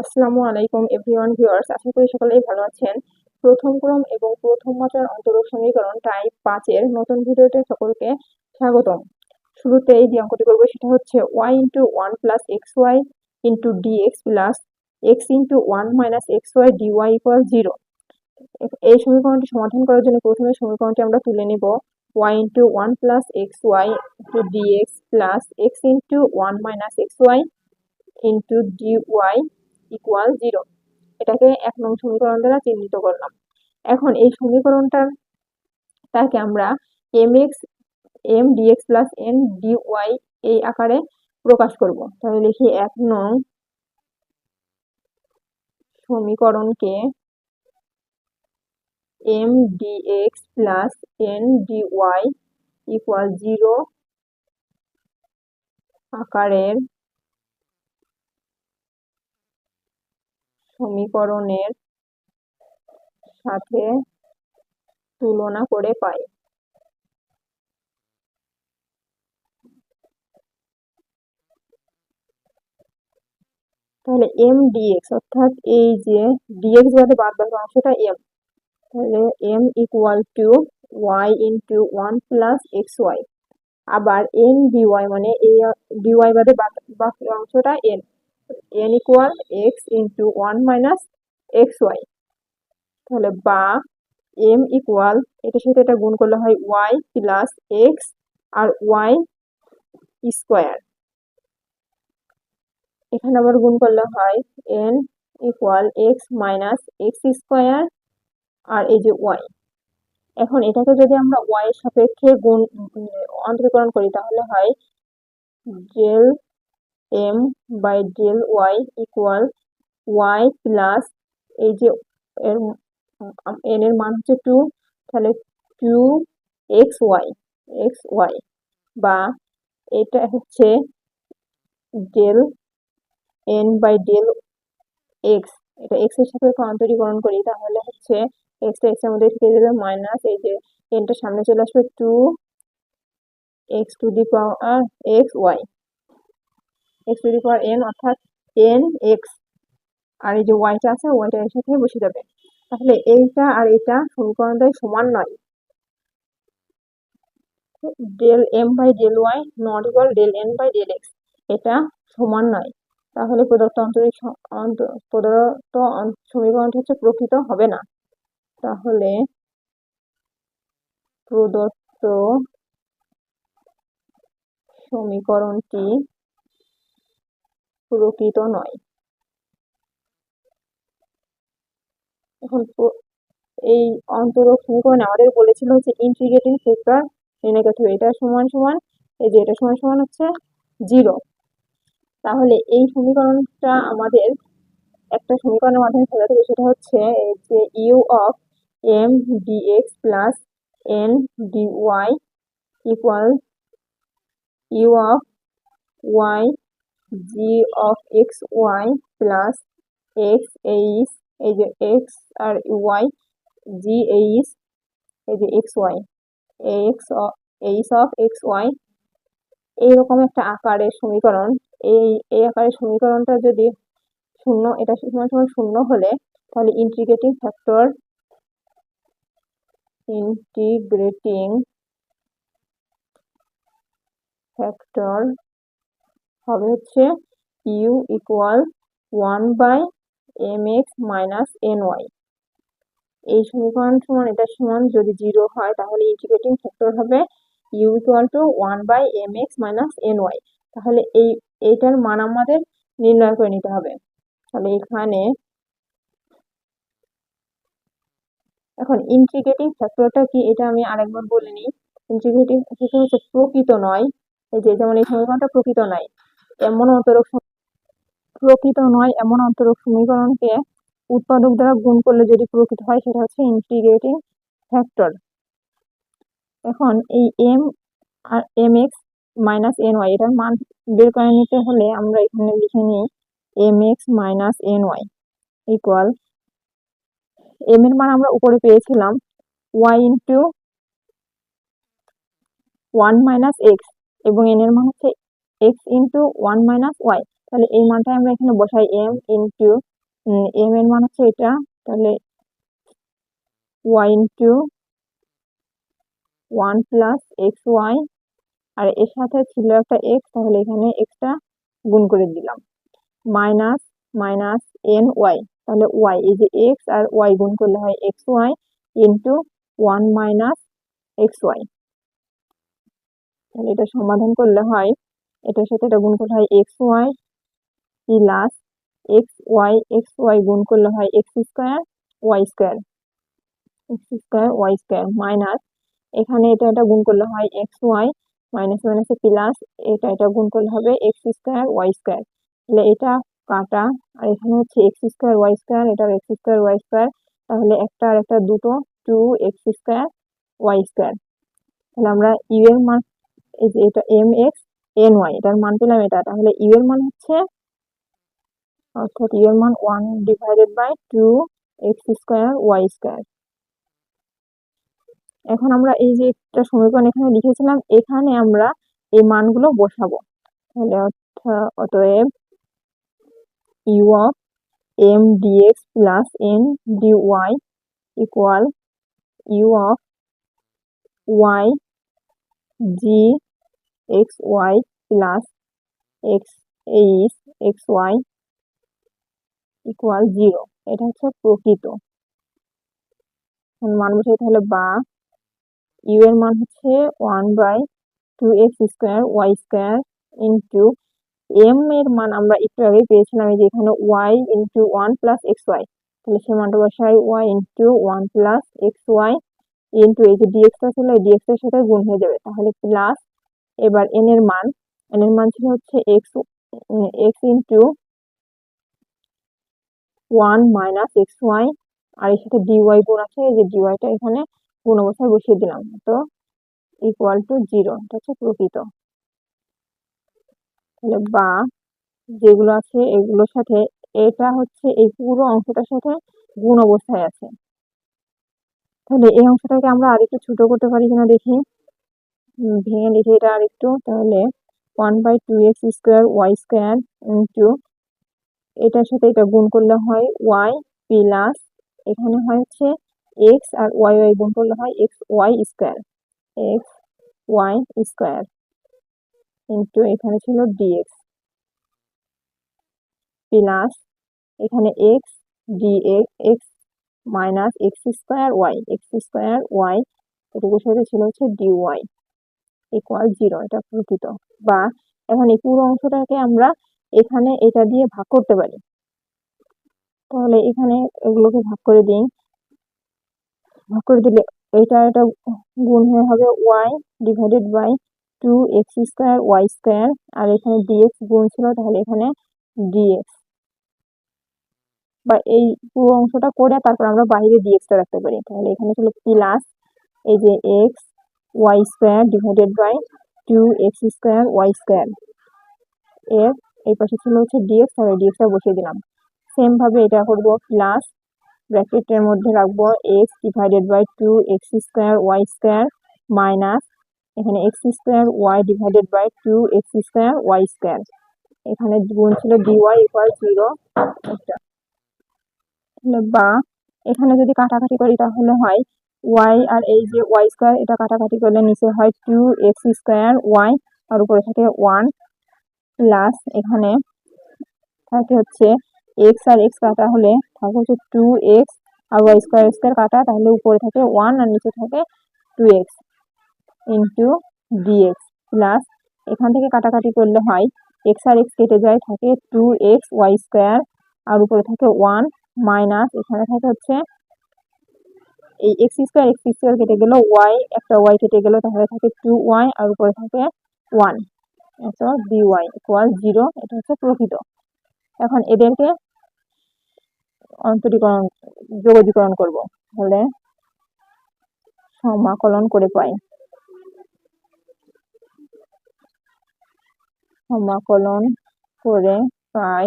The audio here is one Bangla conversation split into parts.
আসসালামু আলাইকুম এভরিওয়ান ভিউয়ার্স, আশা করি সকলেই ভালো আছেন। প্রথম ক্রম এবং প্রথম মাত্রার অন্তরক সমীকরণ টাইপ পাঁচের নতুন ভিডিওতে সকলকে স্বাগতম। শুরুতেই যে অঙ্কটি করব সেটা হচ্ছে Y into one plus X Y into DX plus X into one minus X Y DY equal zero. এই সমীকরণটি সমাধান করার জন্য প্রথমে সমীকরণটি আমরা তুলে নিব। Y into one plus X Y into DX plus X into one minus X Y into DY equal zero এটাকে এক নং সমীকরণ দ্বারা চিহ্নিত করলাম। এখন এই সমীকরণটার তাকে আমরা M X M DX plus N DY এই আকারে প্রকাশ করব। তাহলে লিখি এক নং সমীকরণকে M DX plus N DY equal zero আকারের সমীকরণের সাথে তুলনা করে পাই। তাহলে এম ডিএক্স অর্থাৎ এই যে ডিএক্স বাদে বাদ বাকি অংশটা এম তাহলে M equal to Y into one plus X Y আবার এন ডিওয়াই মানে এই ডিওয়াই বাদে বাকি অংশটা N N equal X into one minus X Y তাহলে বা এম ইকুয়াল এটার সাথে এটা গুণ করলে হয় ওয়াই প্লাস এক্স আর ওয়াই স্কোয়ার এখানে আবার গুণ করলে হয় N equal X minus X square আর এই যে ওয়াই এখন এটাকে যদি আমরা ওয়াই এর সাপেক্ষে গুণ অন্তরীকরণ করি, তাহলে হয় del M by del Y equal Y plus এই যে এর এন এর মান হচ্ছে টু তাহলে two X Y X Y বা এটা হচ্ছে del N by del X এটা এক্সের সাথে রূপান্তরীকরণ করি, তাহলে হচ্ছে এক্স এক্সের মধ্যে থেকে যাবে মাইনাস এই যে এনটা সামনে চলে আসবে two X to the power X Y X to the power N অর্থাৎ এন এক্স আর এই যে ওয়াইটা আছে ওয়াইটা এর সাথে বসে যাবে। তাহলে এইটা আর এটা সমীকরণটাই সমান নয়। Del M by del Y not equal del N by del X এটা সমান নয়। তাহলে প্রদত্ত অন্তরিক প্রদত্ত সমীকরণটি হচ্ছে প্রকৃত, হবে না। তাহলে প্রদত্ত সমীকরণটি প্রকৃত নয়। এখন এই অন্তরক সমীকরণে আমাদের বলেছিল হচ্ছে ইন্টিগ্রেটিং ফ্যাক্টর নির্ণয় এটা সমান সমান, এই যে এটা সমান সমান হচ্ছে জিরো তাহলে এই সমীকরণটা আমাদের একটা সমীকরণের মাধ্যমে সাজাতে হবে, সেটা হচ্ছে যে U of M DX plus N DY equal U of Y G of X Y plus X H এই যে এক্স আর ওয়াই জি এইচ এই যে X Y X H of X Y এইরকম একটা আকারের সমীকরণ। এই এই আকারের সমীকরণটা যদি শূন্য, এটা সমান সমান শূন্য হলে তাহলে ইন্টিগ্রেটিং ফ্যাক্টর ইন্টিগ্রেটিং ফ্যাক্টর হবে হচ্ছে U equal one by M X minus N Y এই সমীকরণ সমান এটা সমান যদি জিরো হয়, তাহলে ইন্টিগ্রেটিং ফ্যাক্টর হবে U equal to one by M X minus N Y তাহলে এই, এইটার মান আমাদের নির্ণয় করে নিতে হবে। তাহলে এখানে এখন ইন্টিগ্রেটিং ফ্যাক্টরটা কি, এটা আমি আরেকবার বলে নিই। ইন্টিগ্রেটিং ফ্যাক্টর হচ্ছে প্রকৃত নয়। এই যে যেমন এই সমীকরণটা প্রকৃত নয়। এমন অন্তরক প্রকৃত নয়, এমন অন্তরক সমীকরণকে উৎপাদক দ্বারা গুণ করলে যদি প্রকৃত হয়, সেটা হচ্ছে ইন্টিগ্রেটিং ফ্যাক্টর এখন এই এম আর M X minus N Y এটার মান বের করে নিতে হলে আমরা এখানে লিখে নিই M X minus N Y equal M এর মান আমরা উপরে পেয়েছিলাম Y into one minus X এবং এন এর মান হচ্ছে X into one minus Y তাহলে এই মানটা আমরা এখানে বসাই এম ইন্টু এম এর মান হচ্ছে এটা। তাহলে Y into one plus X Y আর এর সাথে ছিল একটা এক্স তাহলে এখানে এক্সটা গুণ করে দিলাম। মাইনাস মাইনাস এন ওয়াই তাহলে ওয়াই এই যে এক্স আর ওয়াই গুণ করলে হয় X Y into one minus X Y তাহলে এটা সমাধান করলে হয় এটার সাথে এটা গুণ করলে হয় X Y plus X Y X Y গুণ করলে হয় X square Y square X square Y square minus এখানে এটা এটা গুণ করলে হয় এক্স ওয়াই মাইনাস মাইনাসে প্লাস এটা এটা গুণ করলে হবে এক্স স্কোয়ার ওয়াই স্কোয়ার তাহলে এটা কাটা, আর এখানে হচ্ছে এক্স স্কোয়ার ওয়াই স্কোয়ার এটা এক্স স্কোয়ার ওয়াই স্কোয়ার তাহলে একটা আর একটা দুটো two X square Y square তাহলে আমরা ইউ এর মান, এই যে এটা এম এক্স এন ওয়াই এটার মান পেলাম এটা। তাহলে ইউ এর মান হচ্ছে, অর্থাৎ ইউ এর মান one divided by two X square Y square এখন আমরা এই যে একটা সমীকরণ এখানে লিখেছিলাম, এখানে আমরা এই মানগুলো বসাবো। তাহলে অতএব u of m dx plus n d y equal u of y g x y plus x h x y equal zero এটা হচ্ছে প্রকৃত। মান বসাইতে হলে বা ইউ এর মান হচ্ছে one by two x square y square into m এর মান আমরা একটু আগে পেয়েছিলাম এই যে এখানে y into one plus x y তাহলে সে মানটা বসাই y into one plus x y into এই যে ডিএক্সটা ছিল, এই ডিএক্স এর সাথে গুণ হয়ে যাবে। তাহলে প্লাস এবার এন এর মান এন এর মান ছিল হচ্ছে x x into one minus x y আর এর সাথে ডিওয়াই গুণ আছে, এই যে ডিওয়াইটা এখানে গুণ অবস্থায় বসিয়ে দিলাম, তো ইকুয়াল টু জিরো এটা হচ্ছে প্রকৃত। তাহলে বা যেগুলো আছে এগুলোর সাথে, এটা হচ্ছে এই পুরো অংশটার সাথে গুণ অবস্থায় আছে। তাহলে এই অংশটাকে আমরা আরেকটু ছোট করতে পারি কিনা দেখি। ভেঙে লিখে এটা আরেকটু, তাহলে one by two x square y square into এটার সাথে এটা গুণ করলে হয় ওয়াই প্লাস এখানে হয় হচ্ছে এক্স আর ওয়াই ওয়াই গুণ করলে হয় x y square x y square into এখানে ছিল ডিএক্স প্লাস এখানে x d x minus x square y x square y এটুকুর সাথে ছিল হচ্ছে ডি ওয়াই ইকুয়াল জিরো এটা প্রকৃত। বা এখন এই পুরো অংশটাকে আমরা এখানে এটা দিয়ে ভাগ করতে পারি। তাহলে এখানে এগুলোকে ভাগ করে দিই। ভাগ করে দিলে এটা এটা গুণ হয়ে হবে y divided by two x square y square আর এখানে ডিএক্স গুণ ছিল, তাহলে এখানে ডিএক্স বা এই পুরো অংশটা করে তারপর আমরা বাইরে ডিএক্সটা রাখতে পারি। তাহলে এখানে ছিল প্লাস এই যে x y square divided by two x square y square এর এই পাশে ছিল হচ্ছে ডিএক্স আর ডিএক্সটা বসিয়ে দিলাম। সেম ভাবে এটা করব প্লাস ব্র্যাকেটের মধ্যে রাখব x divided by two x square y square minus এখানে x square y divided by two x square y square এখানে গুণ ছিল ডিওয়াই ইকুয়াল জিরো একটা। বা, এখানে যদি কাটাকাটি করি তাহলে হয় ওয়াই আর এই যে ওয়াই স্কোয়ার এটা কাটাকাটি করলে নিচে হয় টু এক্স স্কোয়ার ওয়াই আর উপরে থাকে ওয়ান প্লাস এখানে থাকে হচ্ছে এক্স আর এক্স কাটা হলে থাকে হচ্ছে টু এক্স আর ওয়াই স্কোয়ার স্কোয়ার কাটা তাহলে উপরে থাকে ওয়ান আর নিচে থাকে two x into dx plus এখান থেকে কাটাকাটি করলে হয় এক্স আর এক্স কেটে যায়, থাকে টু এক্স ওয়াই স্কোয়ার আর উপরে থাকে ওয়ান মাইনাস এখানে থাকে হচ্ছে এই এক্স স্কোয়ার এক্স স্কোয়ার কেটে গেল ওয়াই একটা ওয়াই কেটে গেল, তাহলে থাকে টু ওয়াই আর উপরে থাকে ওয়ান এত বি ওয়াই ইকুয়াল জিরো এটা হচ্ছে প্রকৃত। এখন এদেরকে অন্তরীকরণ যোগজীকরণ করব, তাহলে সমাকলন করে পাই। সমাকলন করে পাই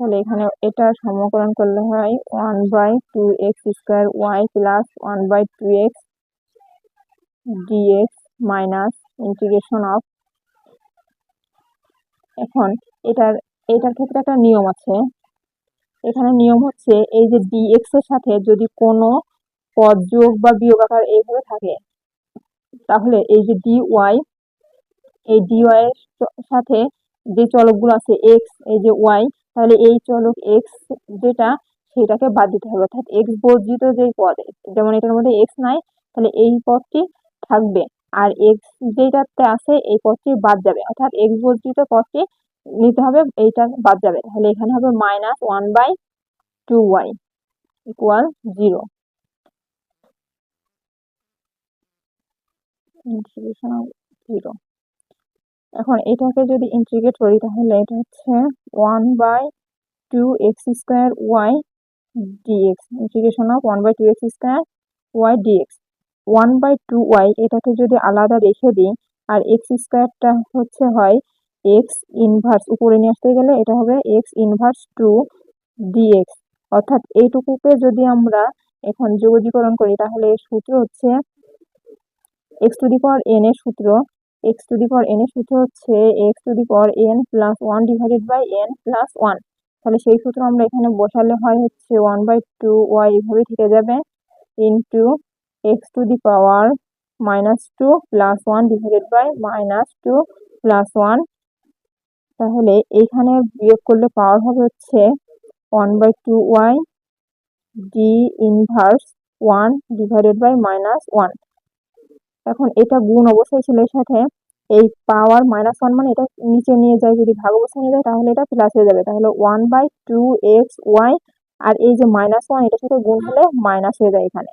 তাহলে এখানে এটা সমকরণ করলে হয় one by two x square y plus one by two x dx minus integration of এখন এটার এটার ক্ষেত্রে একটা নিয়ম আছে। এখানে নিয়ম হচ্ছে এই যে ডিএক্স এর সাথে যদি কোনো পদ যোগ বা বিয়োগ আকার এইভাবে থাকে, তাহলে এই যে ডি ওয়াই এই ডি ওয়াই এর সাথে যে চলকগুলো আছে এক্স এই যে ওয়াই তাহলে এই চলক এক্স যেটা সেটাকে বাদ দিতে হবে। অর্থাৎ এক্স বর্জিত যে পদ, যেমন এটার মধ্যে এক্স নাই, তাহলে এই পদটি থাকবে। আর এক্স যেটাতে আছে, এই পদটি বাদ যাবে। অর্থাৎ এক্স বর্জিত পদটি নিতে হবে, এইটা বাদ যাবে। তাহলে এখানে হবে minus one by two y equal zero zero এখন এটাকে যদি ইন্টিগ্রেট করি তাহলে এটা হচ্ছে one by two x square y dx integration of one by two x square y dx one by two y এটাকে যদি আলাদা রেখে দিই, আর এক্স স্কোয়ারটা হচ্ছে হয় এক্স ইনভার্স উপরে নিয়ে আসতে গেলে এটা হবে এক্স ইনভার্স টু ডিএক্স অর্থাৎ এইটুকুকে যদি আমরা এখন যোগজীকরণ করি, তাহলে সূত্র হচ্ছে x to the power n এর সূত্র। X to the power n এর সূত্র হচ্ছে x to the power n plus one divided by n plus one তাহলে সেই সূত্র আমরা এখানে বসালে হয় হচ্ছে ওয়ান বাই টু ওয়াই এভাবে থেকে যাবে into x to the power minus two plus one divided by minus two plus one তাহলে এইখানে বিয়োগ করলে পাওয়ার হবে হচ্ছে one by two y d inverse one divided by minus one এখন এটা গুণ ছিল এর সাথে এই পাওয়ার মাইনাস ওয়ান মানে এটা নিচে নিয়ে যায়, যদি ভাগ অবস্থায় নিয়ে যায়, তাহলে এটা প্লাস হয়ে যাবে। তাহলে one by two x y আর এই যে মাইনাস ওয়ান এটার সাথে গুণ হলে মাইনাস হয়ে যায় এখানে।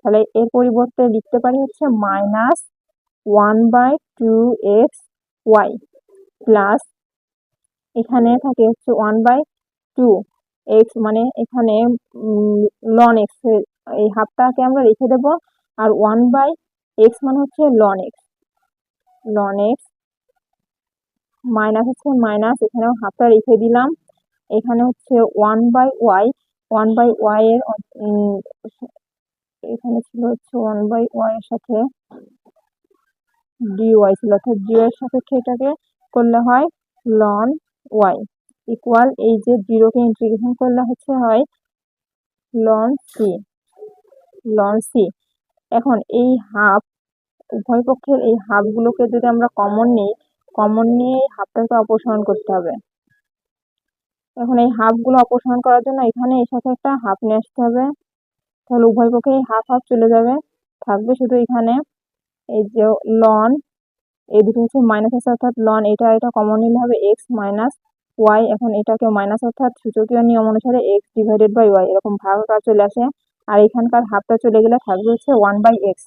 তাহলে এর পরিবর্তে লিখতে পারি হচ্ছে minus one by two x y plus এখানে থাকে হচ্ছে ওয়ান বাই টু এক্স মানে এখানে লন এক্স এই হাফটাকে আমরা রেখে দেব। আর ওয়ান বাই এক্স মানে হচ্ছে ln x ln x minus হচ্ছে মাইনাস এখানেও হাফটা রেখে দিলাম। এখানে হচ্ছে one by y one by y এর এখানে ছিল হচ্ছে ওয়ান বাই ওয়াই এর সাথে ডি ওয়াই ছিল, অর্থাৎ ডি এর সাপেক্ষে এটাকে করলে হয় লন ওয়াই ইকুয়াল এই যে জিরোকে ইন্টিগ্রেশন করলে হচ্ছে হয় লন সি লন সি এখন এই হাফ, উভয় পক্ষের এই হাফগুলোকে যদি আমরা কমন নিই কমন নিয়ে এই হাফটাকে অপসারণ করতে হবে। এখন এই হাফগুলো অপসারণ করার জন্য এখানে এর সাথে একটা হাফ নিয়ে আসতে হবে। তাহলে উভয় পক্ষে এই হাফ হাফ চলে যাবে। থাকবে শুধু এখানে এই যে লন এই দুটো হচ্ছে মাইনাস আছে, অর্থাৎ লন এটা এটা কমন নিলে হবে এক্স মাইনাস ওয়াই এখন এটাকে মাইনাস অর্থাৎ সূচকীয় নিয়ম অনুসারে এক্স ডিভাইডেড বাই ওয়াই এরকম ভাগ চলে আসে। আর এখানকার হাফটা চলে গেলে থাকবে হচ্ছে ওয়ান বাই এক্স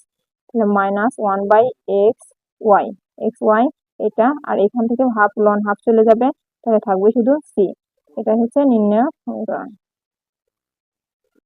তাহলে minus one by x y x y এটা, আর এখান থেকে হাফ লন হাফ চলে যাবে, তাহলে থাকবে শুধু সি এটা হচ্ছে নির্ণয় সমীকরণ।